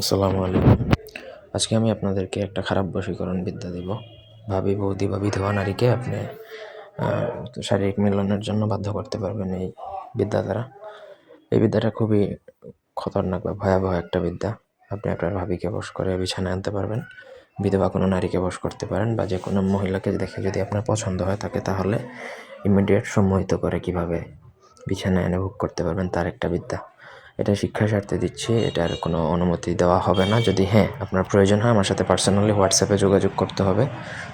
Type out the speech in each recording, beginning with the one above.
আসসালামু আলাইকুম। আজকে আমি আপনাদেরকে একটা খারাপ বশীকরণ বিদ্যা দিব। ভাবি বৌদি বা বিধবা নারীকে আপনি শারীরিক মিলনের জন্য বাধ্য করতে পারবেন এই বিদ্যা দ্বারা। এই বিদ্যাটা খুবই খতরনাক বা ভয়াবহ একটা বিদ্যা। আপনি আপনার ভাবিকে বশ করে বিছানায় আনতে পারবেন। বিধবা কোনো নারীকে বশ করতে পারেন বা যে কোনো মহিলাকে দেখে যদি আপনার পছন্দ হয় তাকে তাহলে ইমিডিয়েট সম্মোহিত করে কীভাবে বিছানায় এনে ভোগ করতে পারবেন তার একটা বিদ্যা। এটা শিক্ষা স্বার্থে দিচ্ছি এটার কোনো অনুমতি দেওয়া হবে না। যদি হ্যাঁ আপনার প্রয়োজন হয় আমার সাথে পার্সোনালি হোয়াটসঅ্যাপে যোগাযোগ করতে হবে।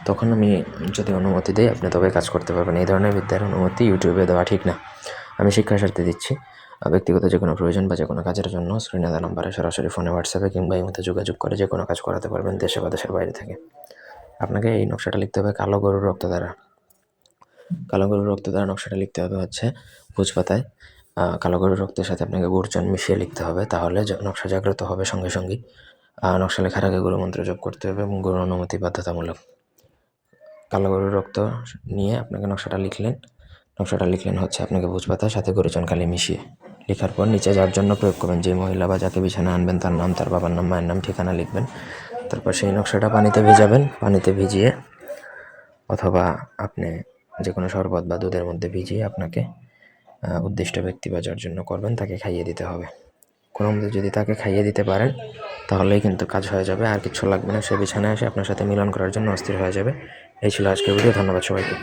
তখন আমি যদি অনুমতি দিই আপনি তবে কাজ করতে পারবেন। এই ধরনের বিদ্যার অনুমতি ইউটিউবে দেওয়া ঠিক না। আমি শিক্ষা স্বার্থে দিচ্ছি। ব্যক্তিগত যে কোনো প্রয়োজন বা যে কোনো কাজের জন্য শ্রীনাথা নাম্বারে সরাসরি ফোনে হোয়াটসঅ্যাপে কিংবা এই মধ্যে যোগাযোগ করে যে কোনো কাজ করাতে পারবেন দেশে বা দেশের বাইরে থেকে। আপনাকে এই নকশাটা লিখতে হবে কালো গরুর রক্ত দ্বারা। কালো গরুর রক্ত দ্বারা নকশাটা লিখতে হবে হচ্ছে ভোজপাতায়। আহ, কালো গরুর রক্তের সাথে আপনাকে গুড়চন মিশিয়ে লিখতে হবে। তাহলে নকশা জাগ্রত হবে সঙ্গে সঙ্গেই। নকশা লেখার আগে গুরু মন্ত্র জপ করতে হবে এবং গুরুর অনুমতি বাধ্যতামূলক। কালো গরুর রক্ত নিয়ে আপনাকে নকশাটা লিখলেন। নকশাটা লিখলেন হচ্ছে আপনাকে ভোজপাতার সাথে গরুচন কালি মিশিয়ে। লেখার পর নিচে যার জন্য প্রয়োগ করবেন। যে মহিলা বা যাকে বিছানা আনবেন তার নাম, তার বাবার নাম, মায়ের নাম, ঠিকানা লিখবেন। তারপর সেই নকশাটা পানিতে ভিজাবেন। পানিতে ভিজিয়ে অথবা আপনি যে কোনো শরবত বা দুধের মধ্যে ভিজিয়ে আপনাকে উদ্দিষ্ট ব্যক্তি বা যার জন্য করবেন, তাকে খাইয়ে দিতে হবে। কোনো মতে যদি তাকে খাইয়ে দিতে পারেন, তাহলেই কিন্তু কাজ হয়ে যাবে। আর কিছু লাগবে না, সে বিছানায় এসে আপনার সাথে মিলন করার জন্য অস্থির হয়ে যাবে। এই ছিল আজকের ভিডিও, ধন্যবাদ সবাইকে।